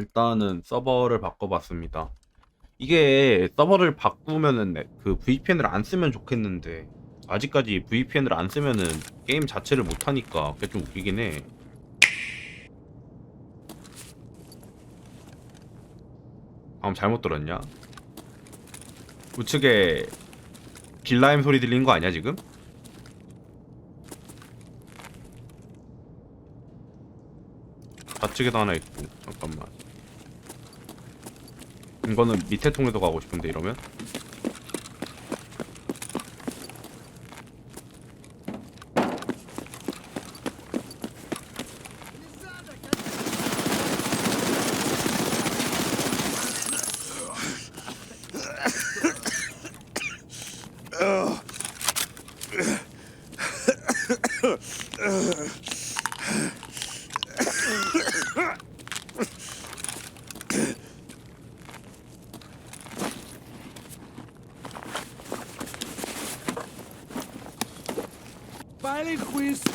일단은 서버를 바꿔봤습니다. 이게 서버를 바꾸면은 네, 그 VPN을 안 쓰면 좋겠는데 아직까지 VPN을 안 쓰면은 게임 자체를 못 하니까 그게 좀 웃기긴 해. 아, 잘못 들었냐? 우측에 빌라임 소리 들린 거 아니야 지금? 좌측에도 하나 있고 잠깐만 이거는 밑에 통에서 가고 싶은데 이러면 We.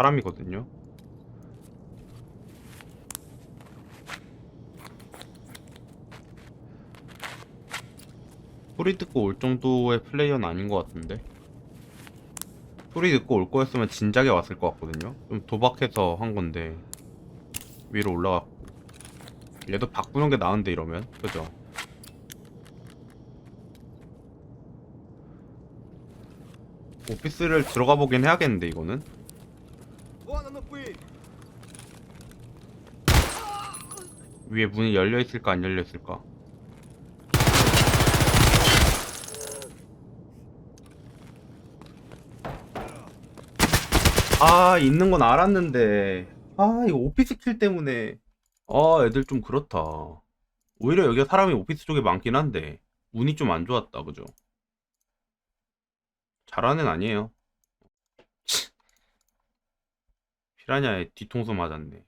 사람이거든요. 소리 듣고 올 정도의 플레이어는 아닌 것 같은데? 소리 듣고 올 거였으면 진작에 왔을 것 같거든요. 좀 도박해서 한 건데 위로 올라갔고 얘도 바꾸는 게 나은데 이러면? 그죠? 오피스를 들어가 보긴 해야겠는데 이거는 위에 문이 열려 있을까 안 열려 있을까? 아 있는 건 알았는데. 아 이거 오피스 킬 때문에. 아 애들 좀 그렇다. 오히려 여기가 사람이 오피스 쪽에 많긴 한데. 운이 좀 안 좋았다 그죠? 잘하는 아니에요. 피라냐에 뒤통수 맞았네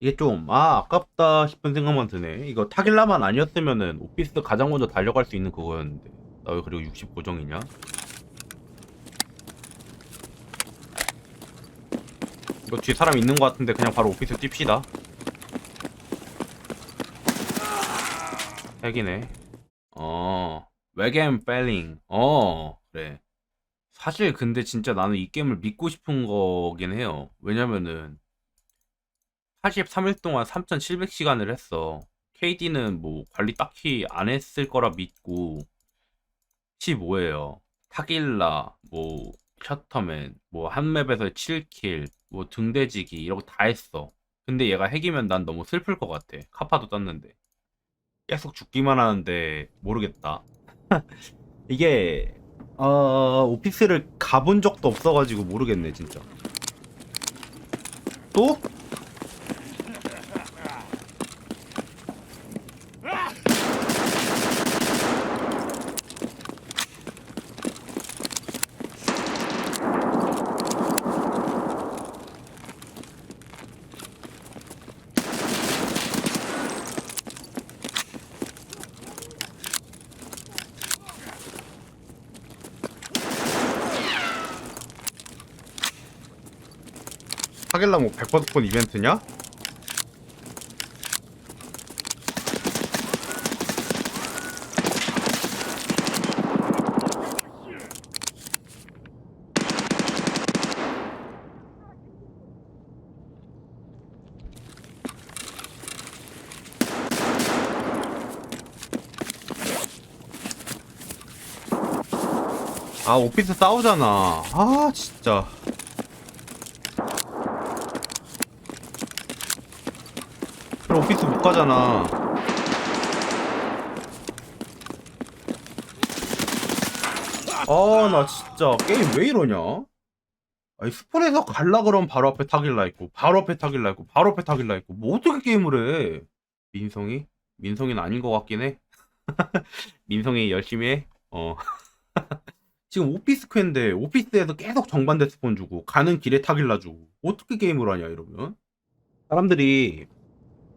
이게 좀, 아, 아깝다 싶은 생각만 드네. 이거 타길라만 아니었으면은 오피스 가장 먼저 달려갈 수 있는 그거였는데. 나 왜 그리고 65정이냐? 이거 뒤에 사람 있는 것 같은데 그냥 바로 오피스 뜁시다. 핵이네. 어, 웨겐 펠링. 어, 그래. 사실 근데 진짜 나는 이 게임을 믿고 싶은 거긴 해요. 왜냐면은 83일 동안 3,700시간을 했어. KD는 뭐 관리 딱히 안 했을 거라 믿고 15예요. 타길라, 뭐 셔터맨, 뭐 한 맵에서 7킬, 뭐 등대지기 이런 거 다 했어. 근데 얘가 핵이면 난 너무 슬플 것 같아. 카파도 떴는데. 계속 죽기만 하는데 모르겠다. 이게 어 오피스를 가본 적도 없어가지고 모르겠네 진짜. 또? 하길라 뭐 100%폰 이벤트냐? 아 오피스 싸우잖아 아 진짜 그럼 오피스 못 가잖아. 아, 나 진짜 게임 왜 이러냐? 아니, 스폰에서 갈라 그러면 바로 앞에 타길라 있고, 바로 앞에 타길라 있고, 바로 앞에 타길라 있고, 뭐 어떻게 게임을 해? 민성이? 민성이는 아닌 것 같긴 해. 민성이 열심히 해? 어. 지금 오피스 퀘인데, 오피스에서 계속 정반대 스폰 주고, 가는 길에 타길라 주고, 어떻게 게임을 하냐, 이러면? 사람들이,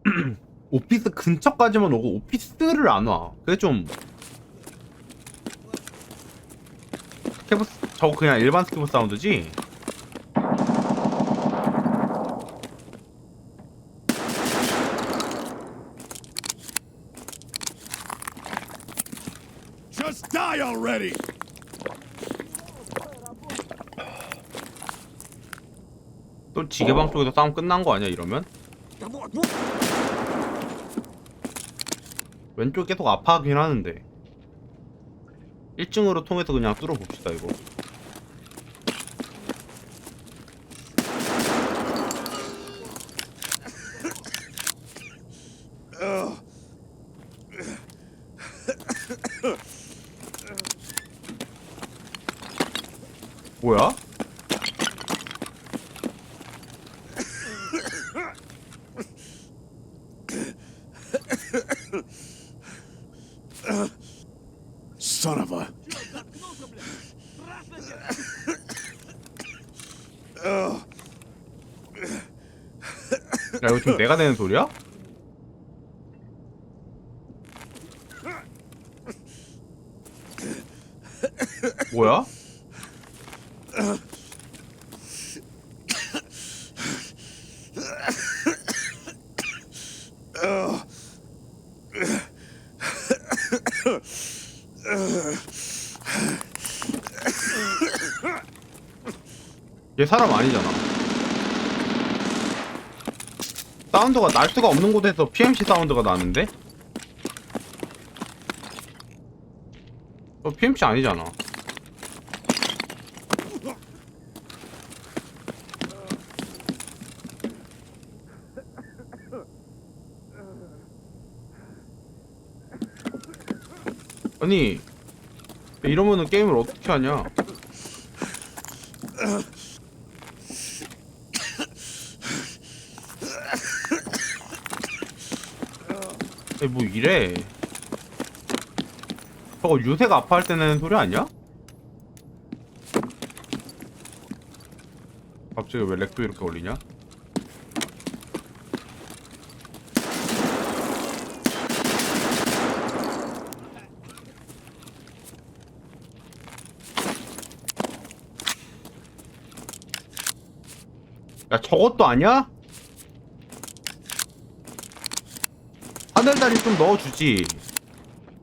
오피스 근처까지만 오고, 오피스를 안 와. 그게 좀, 스케브 저거 그냥 일반 스케브 사운드지? Just die already! 또 지게방 쪽에서 싸움 끝난 거 아니야 이러면? 왼쪽 계속 아파하긴 하는데. 1층으로 통해서 그냥 뚫어봅시다 이거 뭐야? Son of a... 야 이거 지금 내가 내는 소리야? 뭐야? 얘 사람 아니잖아. 사운드가 날 수가 없는 곳에서 PMC 사운드가 나는데? 어, PMC 아니잖아. 아니, 이러면은 게임을 어떻게 하냐? 뭐 이래. 저거 유세가 아파할 때 내는 소리 아니야? 갑자기 왜 렉도 이렇게 올리냐? 야 저것도 아니야? 하늘 다리 좀 넣어주지.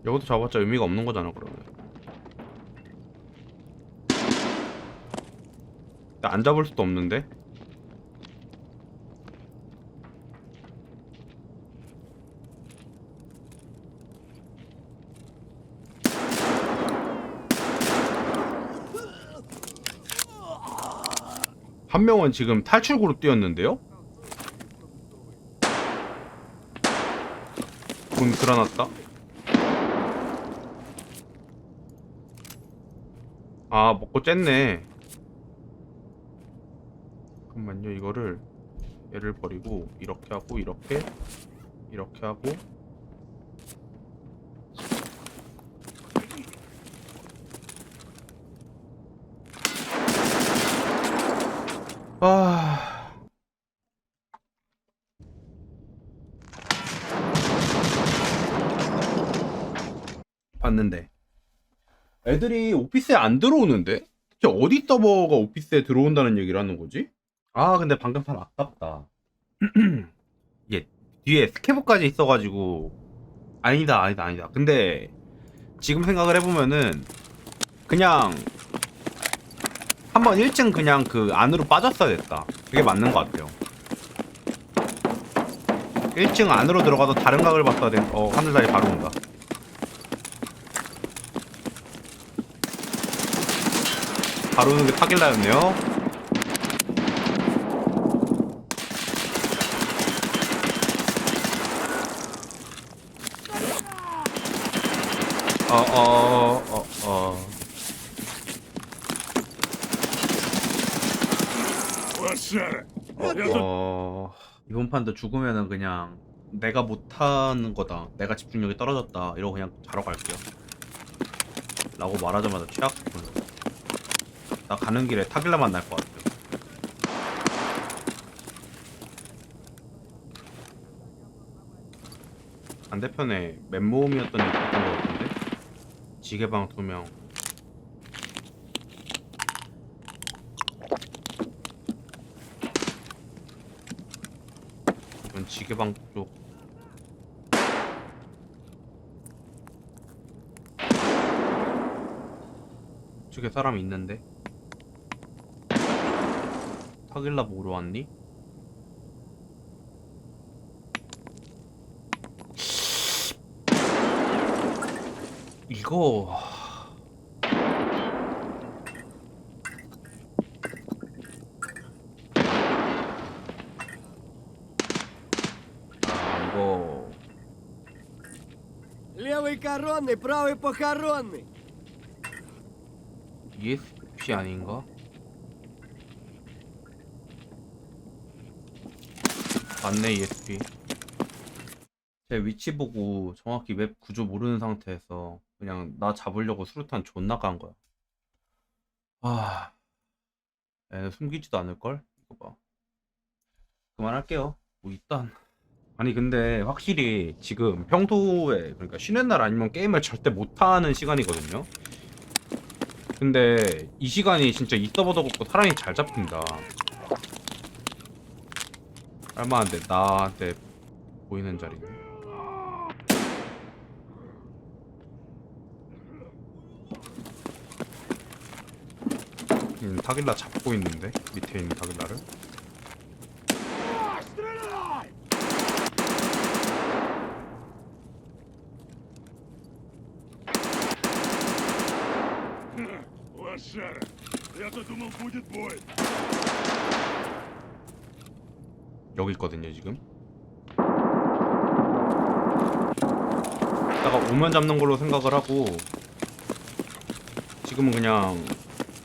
여기도 잡았자 의미가 없는 거잖아 그러면. 나 안 잡을 수도 없는데? 한 명은 지금 탈출구로 뛰었는데요? 문 그라났다. 아, 먹고 쨌네. 잠깐만요, 이거를 얘를 버리고 이렇게 하고 이렇게 이렇게 하고 아. 봤는데 애들이 오피스에 안 들어오는데? 대체 어디 서버가 오피스에 들어온다는 얘기를 하는 거지? 아 근데 방금 참 아깝다 이게 뒤에 스케브까지 있어가지고 아니다 아니다 아니다 근데 지금 생각을 해보면은 그냥 한번 1층 그냥 그 안으로 빠졌어야 됐다 그게 맞는 것 같아요 1층 안으로 들어가서 다른 각을 봤어야 돼. 어, 하늘다리 바로 온다. 바로 오는 게 그 파길라였네요. 어 어, 어, 어, 어, 어. 어, 이번 판도 죽으면은 그냥 내가 못하는 거다. 내가 집중력이 떨어졌다. 이러고 그냥 자러 갈게요. 라고 말하자마자 취약군. 나 가는 길에 타길라 만날 것 같아. 반대편에 맨모음이었던 애 있었던 것 같은데? 지게방 두 명. 이건 지게방 쪽. 쪽에 사람이 있는데? 타길라 보러 왔니? 이거 아 이거 Левый коронный, правый похоронный. ESP 아닌가? 맞네 ESP 제 위치 보고 정확히 맵 구조 모르는 상태에서 그냥 나 잡으려고 수류탄 존나 깐 거야. 아 얘는 숨기지도 않을걸? 이거 봐. 그만할게요. 뭐 일단 아니 근데 확실히 지금 평소에 그러니까 쉬는 날 아니면 게임을 절대 못하는 시간이거든요. 근데 이 시간이 진짜 이 서버도 그렇고 사람이 잘 잡힌다. 얼마한데 나한테 보이는 자리네. 음, 타길라 잡고 있는데 밑에 있는 타길라를. лошара. Я-то думал, будет бой. 여기 있거든요 지금. 이따가 오면 잡는 걸로 생각을 하고 지금은 그냥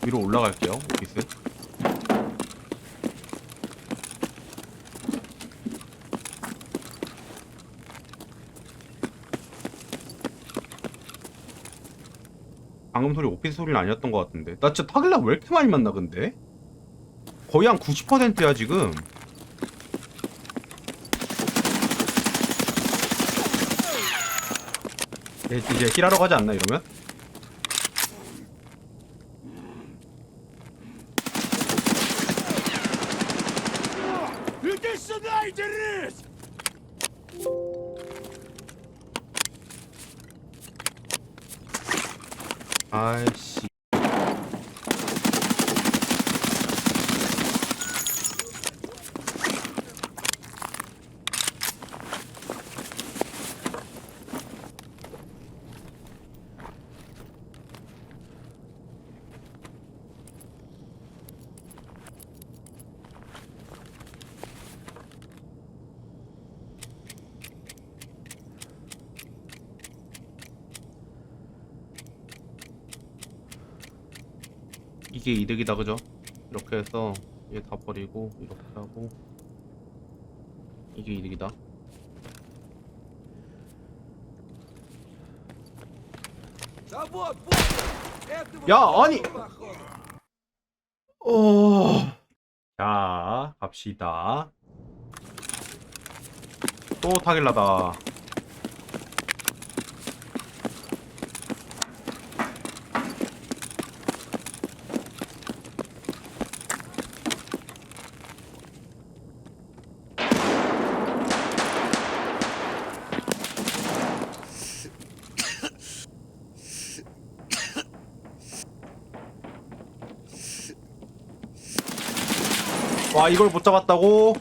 위로 올라갈게요 오피스. 방금 소리 오피스 소리는 아니었던 것 같은데 나 진짜 타길라 왜 이렇게 많이 만나 근데? 거의 한 90%야 지금 예, 이제, 이제 힐하러 가지 않나 이러면? Иди сюда и дерись! 아이씨 이게 이득이다 그죠? 이렇게 해서 얘 다 버리고 이렇게 하고 이게 이득이다. 야 아니! 어... 자 갑시다. 또 타길라다. 와 이걸 못 잡았다고?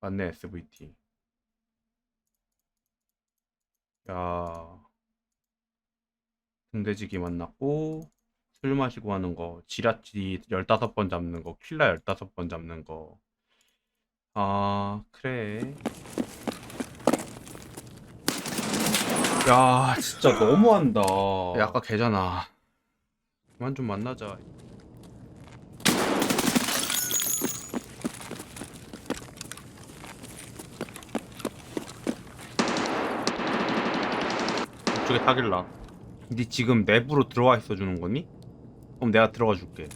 맞네 SVT 야. 등대지기 만났고 술 마시고 하는 거 지라치 15번 잡는 거 킬라 15번 잡는 거아 그래. 야 진짜 너무한다. 야, 아까 걔잖아. 그만 좀 만나자 저쪽에 타길라. 근데 지금 내부로 들어와 있어 주는 거니? 그럼 내가 들어가 줄게.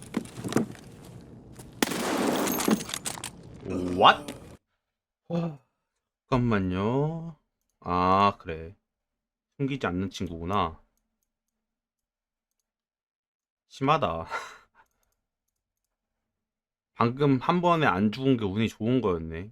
What? 와, 잠깐만요. 아, 그래. 숨기지 않는 친구구나. 심하다. 방금 한 번에 안 죽은 게 운이 좋은 거였네.